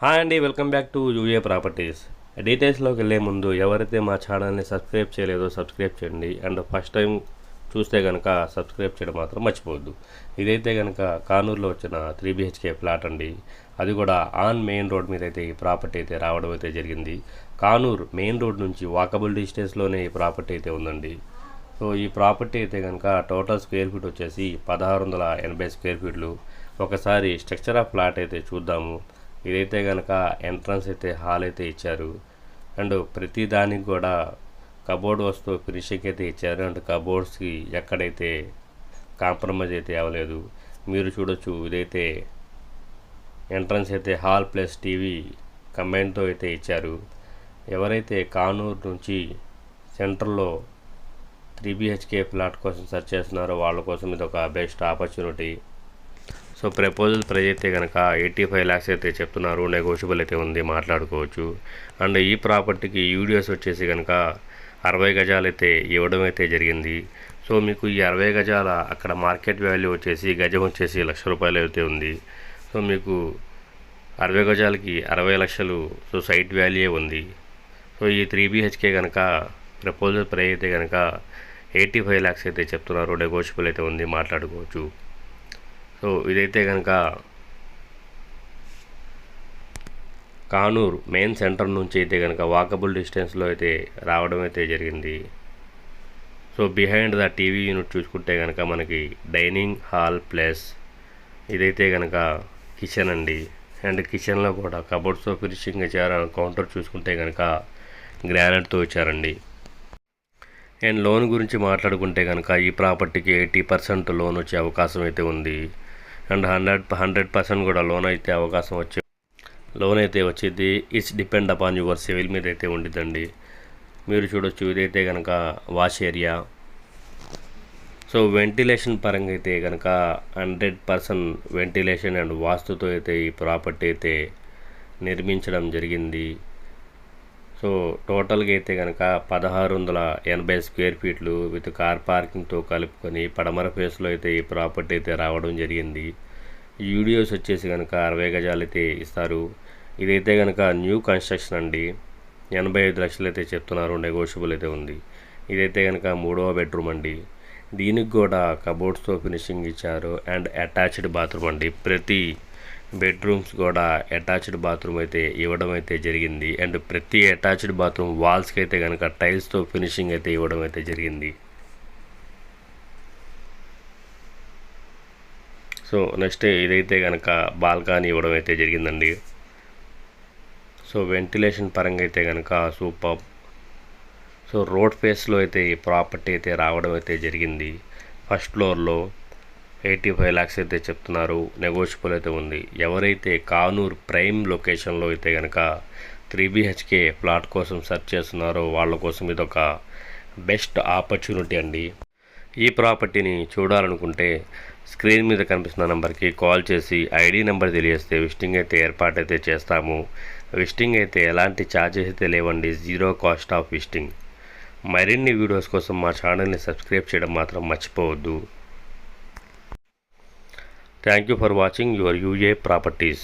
Hi అండి welcome back to UA properties. డీటెయిల్స్లోకి వెళ్ళే ముందు ఎవరైతే మా ఛానల్ని సబ్స్క్రైబ్ చేయలేదో సబ్స్క్రైబ్ చేయండి. అండ్ ఫస్ట్ టైం చూస్తే కనుక సబ్స్క్రైబ్ చేయడం మాత్రం మర్చిపోవద్దు. ఇదైతే కనుక కానూరులో వచ్చిన త్రీ బిహెచ్కే ఫ్లాట్ అండి. అది కూడా ఆన్ మెయిన్ రోడ్ మీద అయితే ఈ ప్రాపర్టీ అయితే రావడం అయితే జరిగింది. కానూరు మెయిన్ రోడ్ నుంచి వాకబుల్ డిస్టెన్స్లోనే ఈ ప్రాపర్టీ అయితే ఉందండి. సో ఈ ప్రాపర్టీ అయితే కనుక టోటల్ స్క్వేర్ ఫీట్ వచ్చేసి పదహారు వందల ఎనభై స్క్వేర్ ఫీట్లు. ఒకసారి స్ట్రక్చర్ ఆఫ్ ఫ్లాట్ అయితే చూద్దాము. ఇదైతే కనుక ఎంట్రన్స్ అయితే హాల్ అయితే ఇచ్చారు. అండ్ ప్రతి దానికి కూడా కబోర్డ్ వస్తువు ఫినిషింగ్ అయితే ఇచ్చారు. అండ్ కబోర్డ్స్కి ఎక్కడైతే కాంప్రమైజ్ అయితే అవ్వలేదు మీరు చూడొచ్చు ఇదైతే ఎంట్రన్స్ అయితే హాల్ ప్లస్ టీవీ కంబైన్తో అయితే ఇచ్చారు. ఎవరైతే కానూరు నుంచి సెంటర్లో త్రీ బిహెచ్కే ఫ్లాట్ కోసం సెర్చ్ చేస్తున్నారో వాళ్ళ కోసం ఇది ఒక best opportunity. So proposal price అయితే కనుక ఎయిటీ ఫైవ్ ల్యాక్స్ అయితే చెప్తున్నారు నెగోషియబుల్ అయితే ఉంది మాట్లాడుకోవచ్చు. అండ్ ఈ ప్రాపర్టీకి యూడిఎస్ వచ్చేసి కనుక అరవై గజాలు అయితే ఇవ్వడం అయితే జరిగింది. సో మీకు ఈ అరవై గజాల అక్కడ మార్కెట్ వాల్యూ వచ్చేసి గజం వచ్చేసి లక్ష రూపాయలు అయితే ఉంది. సో మీకు అరవై గజాలకి అరవై లక్షలు సో సైట్ వాల్యూ ఉంది. సో ఈ త్రీ బిహెచ్కే కనుక ప్రపోజల్ ప్రైస్ అయితే కనుక ఎయిటీ ఫైవ్ ల్యాక్స్ అయితే చెప్తున్నారు నెగోషియబుల్ అయితే ఉంది మాట్లాడుకోవచ్చు. సో ఇదైతే కనుక కానూరు మెయిన్ సెంటర్ నుంచి అయితే కనుక వాకబుల్ డిస్టెన్స్లో అయితే రావడం అయితే జరిగింది. So behind the TV unit చూసుకుంటే కనుక మనకి డైనింగ్ హాల్ ప్లస్ ఇదైతే కనుక కిచెన్ అండి. అండ్ కిచెన్లో కూడా కబోర్డ్స్తో ఫినిషింగ్ ఇచ్చారు కౌంటర్ చూసుకుంటే కనుక గ్రానైట్తో ఇచ్చారండి. అండ్ లోన్ గురించి మాట్లాడుకుంటే కనుక ఈ ప్రాపర్టీకి ఎయిటీ పర్సెంట్ లోన్ వచ్చే అవకాశం అయితే ఉంది. అండ్ హండ్రెడ్ హండ్రెడ్ పర్సెంట్ కూడా లోన్ అయితే అవకాశం వచ్చే లోన్ అయితే వచ్చేది it's depend upon your CIBIL మీద అయితే ఉండిద్దండి. మీరు చూడొచ్చు ఇదైతే కనుక వాష్ ఏరియా. సో వెంటిలేషన్ పరంగా అయితే కనుక హండ్రెడ్ పర్సెంట్ వెంటిలేషన్ అండ్ వాస్తుతో అయితే ఈ ప్రాపర్టీ అయితే నిర్మించడం జరిగింది. సో టోటల్గా అయితే కనుక పదహారు వందల ఎనభై స్క్వేర్ ఫీట్లు విత్ కార్ పార్కింగ్తో కలుపుకొని పడమర ఫేస్లో అయితే ఈ ప్రాపర్టీ అయితే రావడం జరిగింది. యూడియోస్ వచ్చేసి కనుక అరవై గజాలు అయితే ఇస్తారు. ఇదైతే కనుక న్యూ కన్స్ట్రక్షన్ అండి. ఎనభై ఐదు లక్షలు అయితే చెప్తున్నారు నెగోషియబుల్ అయితే ఉంది. ఇదైతే కనుక మూడవ బెడ్రూమ్ అండి. దీనికి కూడా కబోర్డ్స్తో ఫినిషింగ్ ఇచ్చారు అండ్ అటాచ్డ్ బాత్రూమ్ అండి. ప్రతి బెడ్రూమ్స్ కూడా అటాచ్డ్ బాత్రూమ్ అయితే ఇవ్వడం అయితే జరిగింది. అండ్ ప్రతి అటాచ్డ్ బాత్రూమ్ వాల్స్కి అయితే కనుక టైల్స్తో ఫినిషింగ్ అయితే ఇవ్వడం అయితే జరిగింది. సో నెక్స్ట్ ఇదైతే కనుక బాల్కనీ ఇవ్వడం అయితే జరిగిందండి. సో వెంటిలేషన్ పరంగా అయితే కనుక సూపర్. సో రోడ్ ఫేస్లో అయితే ఈ ప్రాపర్టీ అయితే రావడం అయితే జరిగింది. ఫస్ట్ ఫ్లోర్లో ఎయిటీ ఫైవ్ ల్యాక్స్ అయితే చెప్తున్నారు. నెగోషియబుల్ అయితే ఉంది. ఎవరైతే కానూర్ ప్రైమ్ లొకేషన్లో అయితే కనుక త్రీ బిహెచ్కే ఫ్లాట్ కోసం సెర్చ్ చేస్తున్నారో వాళ్ళ కోసం ఇది ఒక బెస్ట్ ఆపర్చునిటీ అండి. ఈ ప్రాపర్టీని చూడాలనుకుంటే స్క్రీన్ మీద కనిపిస్తున్న నెంబర్కి కాల్ చేసి ఐడి నెంబర్ తెలియస్తే విజిటింగ్ అయితే ఏర్పాటు అయితే చేస్తాము. విజిటింగ్ అయితే ఎలాంటి ఛార్జెస్ అయితే లేవండి. Zero cost of visiting. మరిన్ని వీడియోస్ కోసం మా ఛానల్ని సబ్స్క్రైబ్ చేయడం మాత్రం మర్చిపోవద్దు. Thank you for watching your UA properties